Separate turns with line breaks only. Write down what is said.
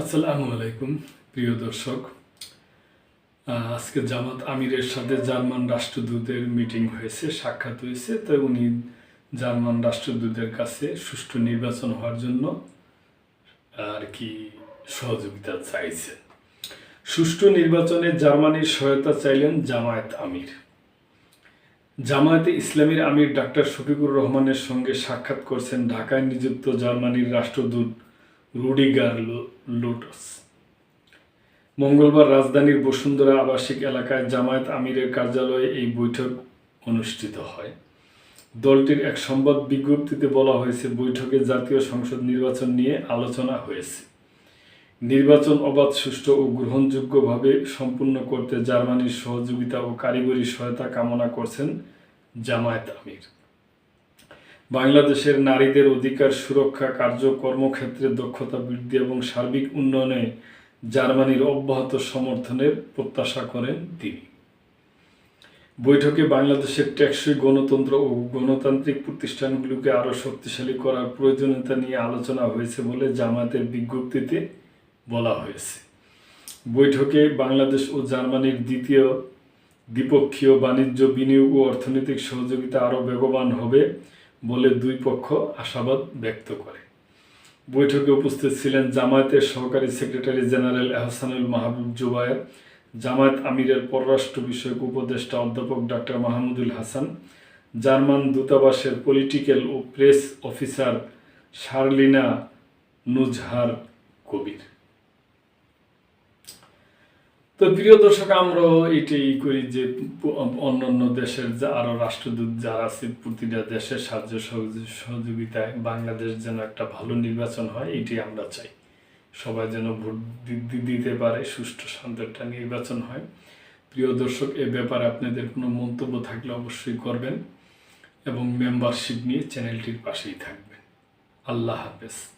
আসসালামু আলাইকুম, প্রিয় দর্শক। আজকে জামাত আমিরের সাথে জার্মান রাষ্ট্রদূতের মিটিং হয়েছে, সাক্ষাৎ হয়েছে। তো উনি জার্মান রাষ্ট্রদূতের কাছে সুষ্ঠু নির্বাচন হওয়ার জন্য আর কি সহযোগিতা চাইছেন সুষ্ঠু নির্বাচনে জার্মানির সহায়তা চাইলেন জামায়াত আমির। জামায়াতে ইসলামীর আমির ডাক্তার শফিকুর রহমানের সঙ্গে সাক্ষাৎ করছেন ঢাকায় নিযুক্ত জার্মানির রাষ্ট্রদূত রুডিগার লো- লোটস। মঙ্গলবার রাজধানীর বসুন্ধরা আবাসিক এলাকায় জামায়াত আমিরের কার্যালয়ে এই বৈঠক অনুষ্ঠিত হয়। দলটির এক সংবাদ বিজ্ঞপ্তিতে বলা হয়েছে, বৈঠকে জাতীয় সংসদ নির্বাচন নিয়ে আলোচনা হয়েছে। নির্বাচন অবাধ, সুষ্ঠু ও গ্রহণযোগ্যভাবে সম্পূর্ণ করতে জার্মানির সহযোগিতা ও কারিগরি সহায়তা কামনা করছেন জামায়াত আমির। বাংলাদেশের নারীদের অধিকার সুরক্ষা কার্য কর্মক্ষেত্রে দক্ষতা বৃদ্ধি এবং সার্বিক উন্নয়নে জার্মানির অব্যাহত সমর্থনের প্রত্যাশা করেন তিনি। বৈঠকে বাংলাদেশের টেকসই গণতন্ত্র ও গণতান্ত্রিক প্রতিষ্ঠানগুলোকে আরও শক্তিশালী করার প্রয়োজনীয়তা নিয়ে আলোচনা হয়েছে বলে জামায়াতের বিজ্ঞপ্তিতে বলা হয়েছে। বৈঠকে বাংলাদেশ ও জার্মানির দ্বিতীয় দ্বিপক্ষীয় বাণিজ্য, বিনিয়োগ ও অর্থনৈতিক সহযোগিতা আরও বেগবান হবে। বলে দুই পক্ষ আশাবাদ ব্যক্ত করে। বৈঠকে উপস্থিত ছিলেন জামায়াতের সহকারী সেক্রেটারি জেনারেল এহসানুল মাহবুব জুবায়ের, জামায়াত আমিরের পররাষ্ট্র বিষয়ক উপদেষ্টা অধ্যাপক ডাক্তার মাহমুদুল হাসান, জার্মান দূতাবাসের পলিটিক্যাল ও প্রেস অফিসার শার্লিনা নুজহার তো প্রিয় দর্শক, আমরাও এটাই করি যে অন্য অন্য দেশের যা আরও রাষ্ট্রদূত যারা আছে, প্রতিটা দেশের সাহায্য সহযোগ- সহযোগিতায় বাংলাদেশ যেন একটা ভালো নির্বাচন হয় এটি আমরা চাই। সবাই যেন ভোট দিতে পারে, সুষ্ঠু, শান্ত একটা নির্বাচন হয়। প্রিয় দর্শক, এ ব্যাপারে আপনাদের কোনো মন্তব্য থাকলে অবশ্যই করবেন এবং মেম্বারশিপ নিয়ে চ্যানেলটির পাশেই থাকবেন। আল্লাহ হাফেজ।